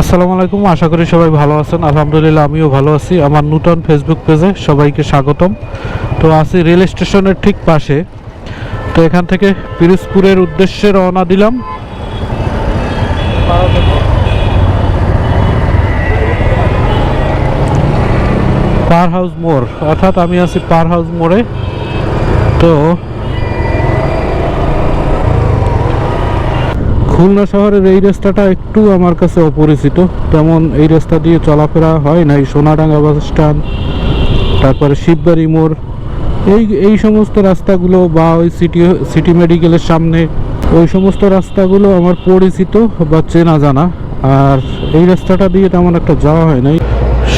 আসসালামু আলাইকুম, আশা করি সবাই ভালো আছেন। আলহামদুলিল্লাহ, আমিও ভালো আছি। আমার নূতন ফেসবুক পেজে সবাইকে স্বাগতম। তো আছি রেল স্টেশনের ঠিক পাশে। তো এখান থেকে পিরোজপুরের উদ্দেশ্যে রওনা দিলাম। পার হাউস মোড়, অর্থাৎ আমি আছি পার হাউস মোড়ে। তো খুলনা শহরের এই রাস্তাটা একটু আমার কাছে অপরিচিত। তেমন এই রাস্তা দিয়ে চলাফেরা হয় নাই। সোনাডাঙ্গা বাস স্ট্যান্ড, তারপরে শিববাড়ি মোড়। এই এই সমস্ত রাস্তাগুলো বা ওই সিটি সিটি মেডিকেলের সামনে ওই সমস্ত রাস্তাগুলো আমার পরিচিত বা চেনা জানা। আর এই রাস্তাটা দিয়ে তেমন একটা যাওয়া হয় নাই।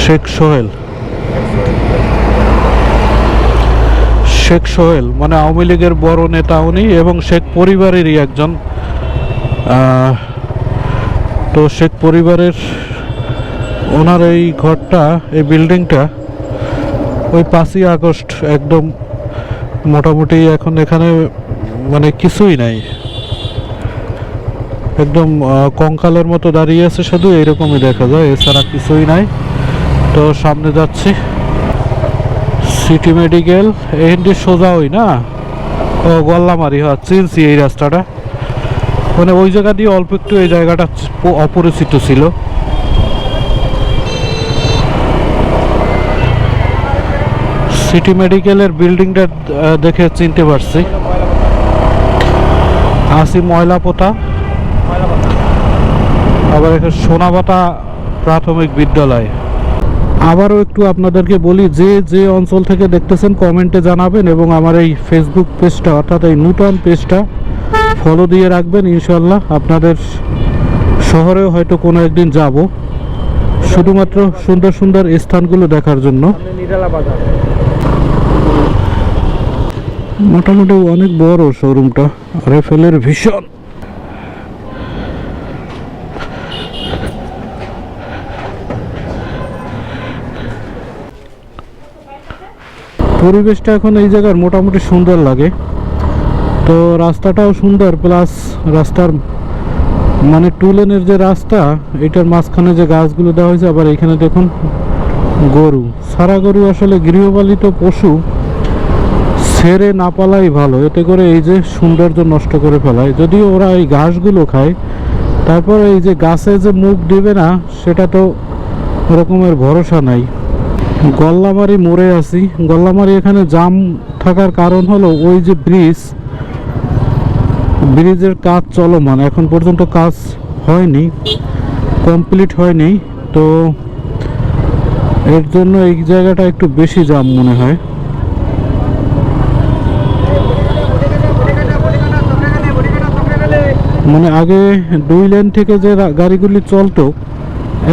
শেখ সোহেল। শেখ সোহেল মানে আওয়ামী লীগের বড় নেতা উনি এবং শেখ পরিবারেরই একজন। তো শেখ পরিবারের ওনার এই ঘরটা, এই বিল্ডিংটা ওই পাঁচই আগস্ট একদম মোটামুটি এখন এখানে মানে কিছুই নাই। একদম কঙ্কালের মতো দাঁড়িয়ে আছে শুধু, এইরকমই দেখা যায়, এছাড়া কিছুই নাই। তো সামনে যাচ্ছি। সিটি মেডিকেল এখানটি সোজা ওই না? ও গল্লামারি হ্যাঁ চিনছি এই রাস্তাটা। মানে ওই জায়গা দিয়ে অল্প একটু এই জায়গাটা অপরিচিত ছিল। সিটি মেডিকেলের বিল্ডিংটা দেখে চিনতে পারছি। আসি ময়লা পোতা আবার এখানে সোনাবাটা প্রাথমিক বিদ্যালয়। আবারও একটু আপনাদেরকে বলি, যে যে অঞ্চল থেকে দেখতেছেন কমেন্টে জানাবেন এবং আমার এই ফেসবুক পেজটা অর্থাৎ এই নূতন পেজটা ফলো দিয়ে রাখবেন ইনশাল্লাহ আপনাদের শহরেও হয়তো কোনো একদিন যাব। শুধুমাত্র সুন্দর সুন্দর স্থানগুলো দেখার জন্য। মোটামুটি অনেক বড় শোরুমটা এর ভীষণ পরিবেশটা এখন এই জায়গার মোটামুটি সুন্দর লাগে। তো রাস্তাটাও সুন্দর প্লাস রাস্তার মানে টু লেনের যে রাস্তা, এটার মাঝখানে যে গাছগুলো দেওয়া হয়েছে, আবার এখানে দেখুন গরু। সারা গরু আসলে গৃহপালিত পশু ছেড়ে না পালাই ভালো। এতে করে এই যে সৌন্দর্য নষ্ট করে ফেলায়। যদিও ওরা এই ঘাসগুলো খায়, তারপর এই যে গাছে যে মুখ দেবে না, সেটা তো ওরকমের ভরসা নাই। গল্লামারি মোড়ে আছি। গল্লামারি এখানে জাম থাকার কারণ হলো ওই যে ব্রিজ ব্রিজের কাজ চলমান, এখন পর্যন্ত কাজ হয়নি, কমপ্লিট হয়নি, তো এর জন্য এই জায়গাটা একটু বেশি জাম মনে হয়। মানে আগে দুই লেন থেকে যে গাড়িগুলি চলতো,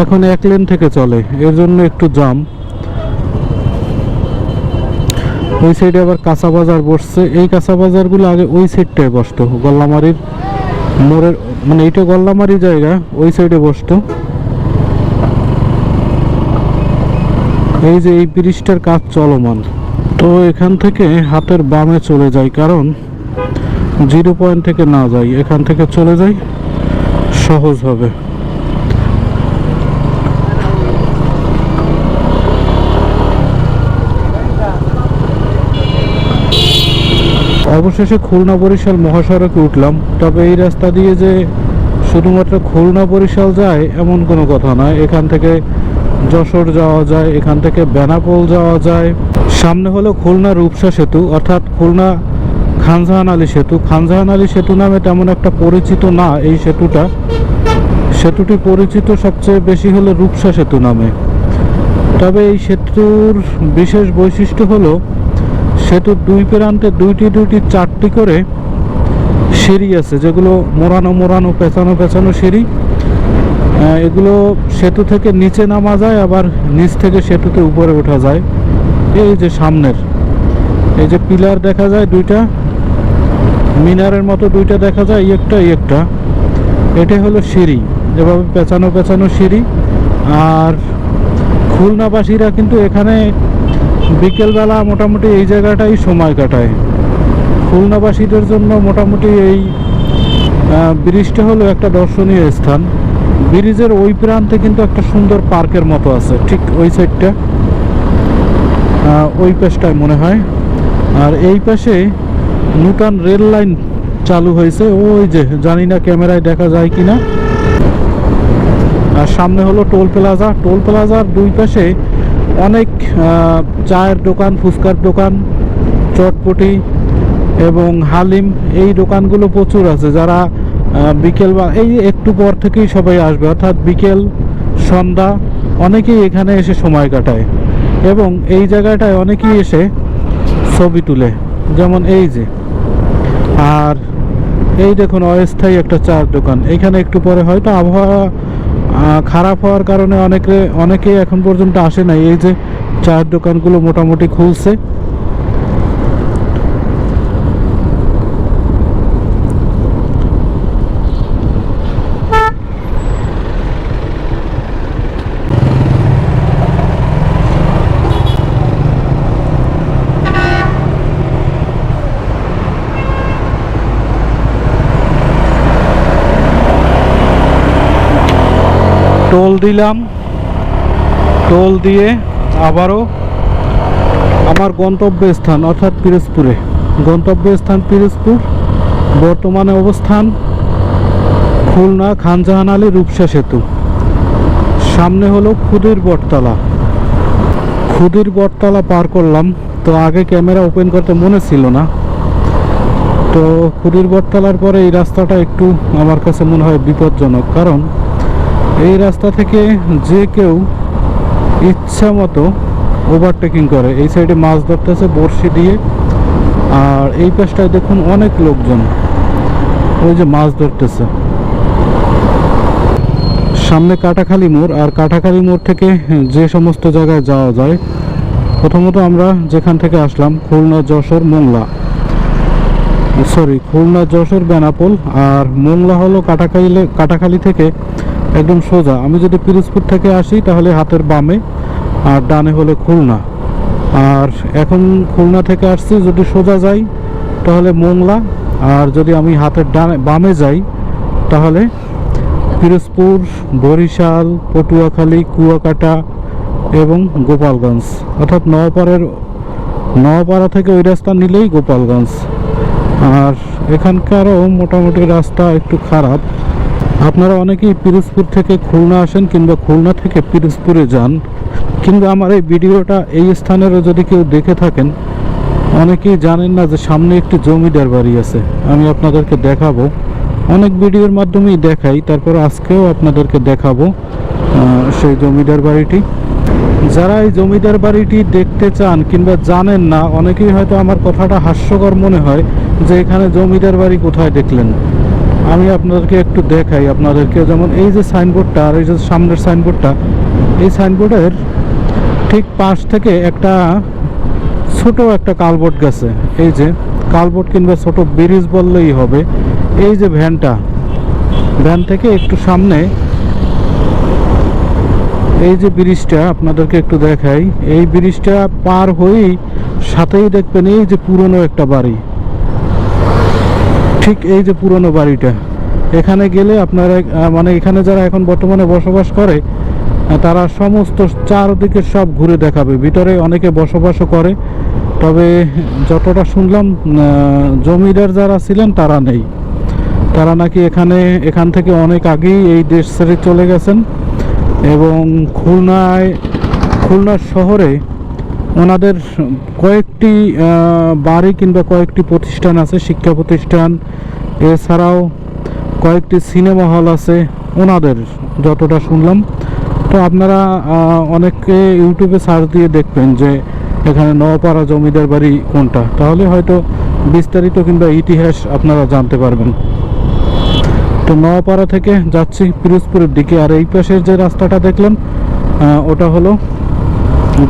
এখন এক লেন থেকে চলে, এর জন্য একটু জাম। ওই সাইডে আবার কাঁচা বাজার বসছে। এই কাঁচা বাজারগুলো আগে ওই সাইডটায় বসতো, গল্লামারির মোড়ের মানে এইটা গল্লামারি জায়গা, ওই সাইডে বসতো। এই যে এই ব্রিজটার কাজ চলমান। তো এখান থেকে হাতের বামে চলে যায় কারণ জিরো পয়েন্ট থেকে না যাই, এখান থেকে চলে যাই, সহজ হবে। অবশেষে খুলনা বরিশাল মহাসড়কে উঠলাম। তবে এই রাস্তা দিয়ে যে শুধুমাত্র খুলনা বরিশাল যায় এমন কোনো কথা নয়। এখান থেকে যশোর যাওয়া যায়, এখান থেকে বেনাপোল যাওয়া যায়। সামনে হলো খুলনা রূপসা সেতু, অর্থাৎ খুলনা খানজাহান আলী সেতু। খানজাহান আলী সেতু নামে তেমন একটা পরিচিত না এই সেতুটা। সেতুটি পরিচিত সবচেয়ে বেশি হলো রূপসা সেতু নামে। তবে এই সেতুর বিশেষ বৈশিষ্ট্য হলো সেতুর দুই প্রান্তে দুইটি দুইটি চারটি করে সিঁড়ি আছে, যেগুলো মোড়ানো মোড়ানো পেঁচানো পেঁচানো সিঁড়ি। এগুলো সেতু থেকে নিচে নামা যায়, আবার নিচ থেকে সেতুতে উপরে ওঠা যায়। এই যে সামনের, এই যে পিলার দেখা যায় দুইটা, মিনারের মতো দুইটা দেখা যায় একটা একটা। এটা হলো সিঁড়ি, যেভাবে পেঁচানো পেঁচানো সিঁড়ি। আর খুলনাবাসীরা কিন্তু এখানে বিকেলবেলা মোটামুটি এই জায়গাটাই সময় কাটায়। খুলনাবাসীদের জন্য মোটামুটি এই ব্রিজটা হলো একটা দর্শনীয় স্থান। ব্রিজের ওই প্রান্তে কিন্তু একটা সুন্দর পার্কের মতো আছে, ঠিক ওই সাইডটা। ওই পাশটায় মনে হয়। আর এই পাশে নূতন রেল লাইন চালু হয়েছে। ওই যে, জানি না ক্যামেরায় দেখা যায় কিনা। আর সামনে হলো টোল প্লাজা। টোল প্লাজার দুই পাশে অনেক চায়ের দোকান, ফুচকার দোকান, চটপটি এবং হালিম, এই দোকানগুলো প্রচুর আছে। যারা বিকেল বা, এই একটু পর থেকেই সবাই আসবে। অর্থাৎ বিকেল, সন্ধ্যা, অনেকেই এখানে এসে সময় কাটায়। এবং এই জায়গাটায় অনেকেই এসে ছবি তুলে। যেমন এই যে। আর এই দেখুন, অস্থায়ী একটা চার দোকান। এখানে একটু পরে হয়তো আবহাওয়া খারাপ হওয়ার কারণে অনেকে, অনেকেই এখন পর্যন্ত আসে নাই। এই যে চায়ের দোকানগুলো মোটামুটি খুলছে। টোল দিলাম। টোল দিয়ে আবারও আমার গন্তব্যস্থান, অর্থাৎ পিরোজপুরে। গন্তব্যস্থান পিরোজপুর, বর্তমানে অবস্থান খুলনা খানজাহান আলী রূপসা সেতু। সামনে হলো খুদির বটতলা। খুদির বটতলা পার করলাম। তো আগে ক্যামেরা ওপেন করতে মনে ছিল না। তো খুদির বটতলার পরে এই রাস্তাটা একটু আমার কাছে মনে হয় বিপজ্জনক। কারণ এই রাস্তা থেকে যে কেউ ইচ্ছা মতো ওভারটেকিং করে। এই সাইডে মাছ ধরতেছে, বড়শি দিয়ে। আর এই পাশটায় দেখুন অনেক লোকজন। ওই যে মাছ ধরতেছে। সামনে কাটাখালি মোড়। আর কাটাখালি মোড় থেকে যে সমস্ত জায়গায় যাওয়া যায়, প্রথমত আমরা যেখান থেকে আসলাম, খুলনা, যশোর, মোংলা। সরি খুলনা, যশোর, বেনাপোল। আর মোংলা হলো কাটাখালী কাটাখালি থেকে একদম সোজা। আমি যদি পিরোজপুর থেকে আসি, তাহলে হাতের বামে, আর ডানে হলে খুলনা। আর এখন খুলনা থেকে আসছি, যদি সোজা যাই, তাহলে মোংলা। আর যদি আমি হাতের ডানে, বামে যাই, তাহলে পিরোজপুর, বরিশাল, পটুয়াখালী, কুয়াকাটা এবং গোপালগঞ্জ। অর্থাৎ নওপাড়ের, নওপাড়া থেকে ওই রাস্তা নিলেই গোপালগঞ্জ। আর এখানকারও মোটামুটি রাস্তা একটু খারাপ। আপনারা অনেকেই পিরোজপুর থেকে খুলনা আসেন কিংবা খুলনা থেকে পিরোজপুরে যান, কিংবা আমার এই ভিডিওটা এই স্থানেরও যদি কেউ দেখে থাকেন, অনেকেই জানেন না যে সামনে একটি জমিদার বাড়ি আছে। আমি আপনাদেরকে দেখাবো। অনেক ভিডিওর মাধ্যমেই দেখাই, তারপর আজকেও আপনাদেরকে দেখাবো সেই জমিদার বাড়িটি। যারা এই জমিদার বাড়িটি দেখতে চান কিংবা জানেন না, অনেকেই হয়তো আমার কথাটা হাস্যকর মনে হয় যে এখানে জমিদার বাড়ি কোথায় দেখলেন। আমি আপনাদেরকে একটু দেখাই। আপনাদেরকে যেমন এই যে সাইনবোর্ডটা আর এই যে সামনের সাইনবোর্ডটা এই সাইনবোর্ডের ঠিক পাশ থেকে একটা ছোট একটা কালবোর্ড গেছে। এই যে কালবোর্ড কিংবা ছোট ব্রিজ বললেই হবে। এই যে ভ্যানটা, ভ্যান থেকে একটু সামনে এই যে ব্রিজটা আপনাদেরকে একটু দেখাই। এই ব্রিজটা পার হয়েই সাথেই দেখবেন এই যে পুরনো একটা বাড়ি। ঠিক এই যে পুরনো বাড়িটা, এখানে গেলে আপনারা মানে এখানে যারা এখন বর্তমানে বসবাস করে তারা সমস্ত চারদিকে সব ঘুরে দেখাবে। ভিতরে অনেকে বসবাসও করে, তবে যতটা শুনলাম জমিদার যারা ছিলেন তারা নেই। তারা নাকি এখানে, এখান থেকে অনেক আগেই এই দেশ ছেড়ে চলে গেছেন এবং খুলনায়, খুলনা শহরে ওনাদের কয়েকটি বাড়ি কিংবা কয়েকটি প্রতিষ্ঠান আছে, শিক্ষা প্রতিষ্ঠান, এছাড়াও কয়েকটি সিনেমা হল আছে, ওনাদের যতটা শুনলাম। তো আপনারা অনেকে ইউটিউবে সার্চ দিয়ে দেখবেন যে এখানে নওপাড়া জমিদার বাড়ি কোনটা। তাহলে হয়তো বিস্তারিত কিংবা ইতিহাস আপনারা জানতে পারবেন। তো নওপাড়া থেকে যাচ্ছি পিরোজপুরের দিকে, আর এই পাশের যে রাস্তাটা দেখলেন ওটা হলো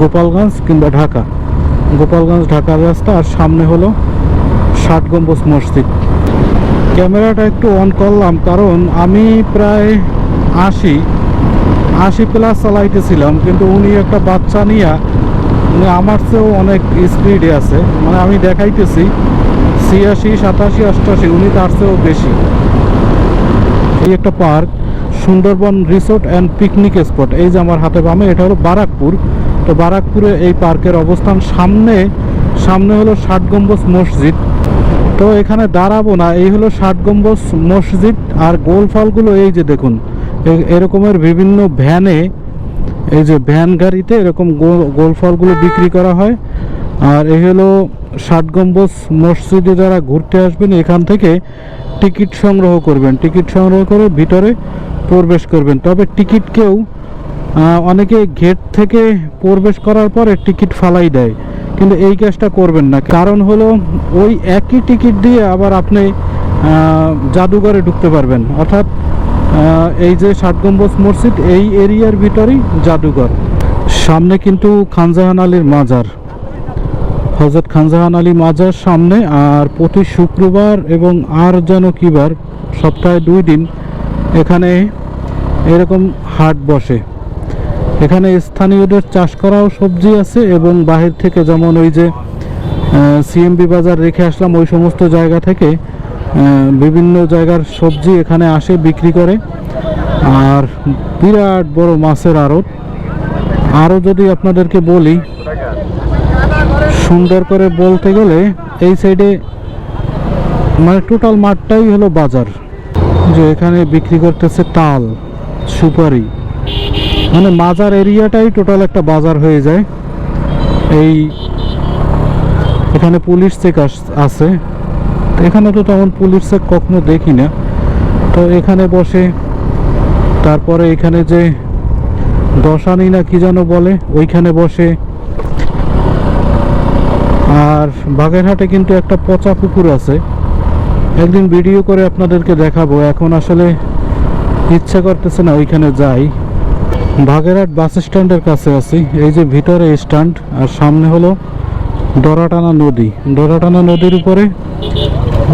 গোপালগঞ্জ কিংবা ঢাকা। গোপালগঞ্জ, ঢাকার রাস্তা আর সামনে হলো ষাট গম্বুজ মসজিদ। ক্যামেরাটা একটু অন করলাম কারণ আমি প্রায় আশি আশি প্লাস চালাইতেছিলাম কিন্তু উনি একটা বাচ্চা নিয়ে, উনি আমার চেয়েও অনেক স্পিডে আছে। মানে আমি দেখাইতেছি, ছিয়াশি, সাতাশি, অষ্টাশি, উনি তার চেয়েও বেশি। এই একটা park, Sundarban resort and picnic spot এই যে আমার হাতে বামে, এটা হলো বারাকপুর। তো বারাকপুরে এই পার্কের অবস্থান। সামনে সামনে হলো ষাট গম্বুজ মসজিদ। তো এখানে দাঁড়াবো না, এই হলো ষাট গম্বুজ মসজিদ আর গোল ফলগুলো এই যে দেখুন এরকমের বিভিন্ন ভ্যানে, এই যে ভ্যান গাড়িতে এরকম গোল গোল ফলগুলো বিক্রি করা হয়। আর এই হলো ষাট গম্বুজ মসজিদে যারা ঘুরতে আসবেন, এখান থেকে টিকিট সংগ্রহ করবেন। টিকিট সংগ্রহ করে ভিতরে প্রবেশ করবেন। তবে টিকিট কেউ অনেকে গেট থেকে প্রবেশ করার পরে টিকিট ফালাই দেয়, কিন্তু এই কাজটা করবেন না। কারণ হলো, ওই একই টিকিট দিয়ে আবার আপনি জাদুঘরে ঢুকতে পারবেন। অর্থাৎ এই যে ষাট গম্বুজ মসজিদ, এই এরিয়ার ভিতরেই জাদুঘর। সামনে কিন্তু খানজাহান আলীর মাজার। হজরত খানজাহান আলী মাজার সামনে, আর প্রতি শুক্রবার এবং আর যেন কিবার সপ্তাহে দুই দিন, এখানে এরকম হাট বসে। এখানে স্থানীয়দের চাষ করাও সবজি আছে এবং বাহির থেকে যেমন ওই যে সিএমবি বাজার রেখে আসলাম, ওই সমস্ত জায়গা থেকে বিভিন্ন জায়গার সবজি এখানে আসে, বিক্রি করে। আর বিরাট বড় মাছের আড়ত। আরও যদি আপনাদেরকে বলি, সুন্দর করে বলতে গেলে, এই সাইডে মানে টোটাল মাঠটাই হলো বাজার। যে এখানে বিক্রি করতেছে তাল, সুপারি। মানে মাজার এরিয়াটাই টোটাল একটা বাজার হয়ে যায়। এই এখানে পুলিশ চেক আছে। এখানে তো তেমন পুলিশ চেক কখনো দেখি না। তো এখানে বসে, তারপরে এখানে যে দশানি না কি যেন বলে, ওইখানে বসে। আর বাগেরহাটে কিন্তু একটা পচা পুকুর আছে। একদিন ভিডিও করে আপনাদেরকে দেখাবো। এখন আসলে ইচ্ছা করতেছে না ওইখানে যাই। বাগেরহাট বাস স্ট্যান্ডের কাছে আছি। এই যে ভিতরে স্ট্যান্ড, আর সামনে হলো ডরাটানা নদী। ডরাটানা নদীর উপরে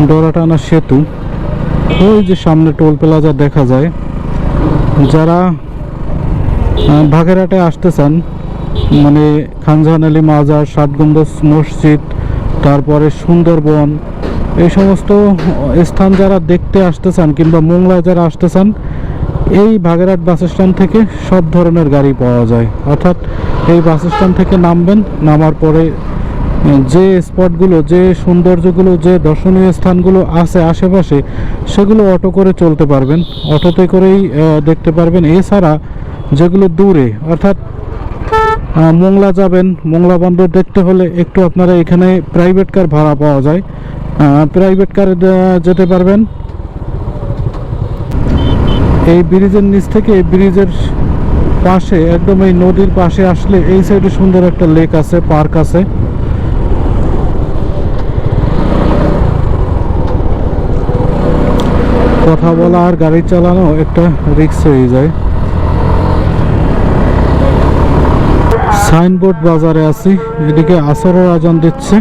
ডরাটানা সেতু। ওই যে সামনে টোল প্লাজা দেখা যায়। যারা বাগেরহাটে আসতে চান মানে খানজাহান আলী মাজার গম্বুজ মসজিদ, তারপরে সুন্দরবন, এই সমস্ত স্থান যারা দেখতে আসতে চান কিংবা মোংলায় যারা আসতে চান এই বাগেরহাট বাস স্ট্যান্ড থেকে সব ধরনের গাড়ি পাওয়া যায়। অর্থাৎ এই বাস স্ট্যান্ড থেকে নামবেন, নামার পরে যে স্পটগুলো, যে সৌন্দর্যগুলো, যে দর্শনীয় স্থানগুলো আছে আশেপাশে, সেগুলো অটো করে চলতে পারবেন। অটোতে করেই দেখতে পারবেন। এছাড়া যেগুলো দূরে, অর্থাৎ মোংলা যাবেন, মোংলা বন্দর দেখতে হলে একটু আপনারা এখানে প্রাইভেট কার ভাড়া পাওয়া যায়। প্রাইভেট কার যেতে পারবেন। এই ব্রিজের নিচ থেকে এই ব্রিজের পাশে, একদম এই নদীর পাশে আসলে এই সাইডে সুন্দর একটা লেক আছে, পার্ক আছে। কথা বলা আর গাড়ি চালানো একটা রিক্স হয়ে যায়। সাইনবোর্ড বাজারে আছি, এদিকে আসরের আজান দিচ্ছে।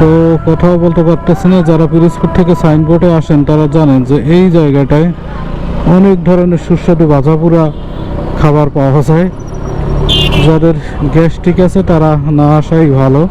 তো কথাও বলতে পারতেছি না, যারা পিরোজপুর থেকে সাইনবোর্ডে আসেন তারা জানেন যে এই জায়গাটায় অনেক ধরনের সুস্বাদু বাজাপুরা খাবার পাওয়া যায়। যাদের গ্যাস্ট্রিক আছে তারা না আসাই ভালো।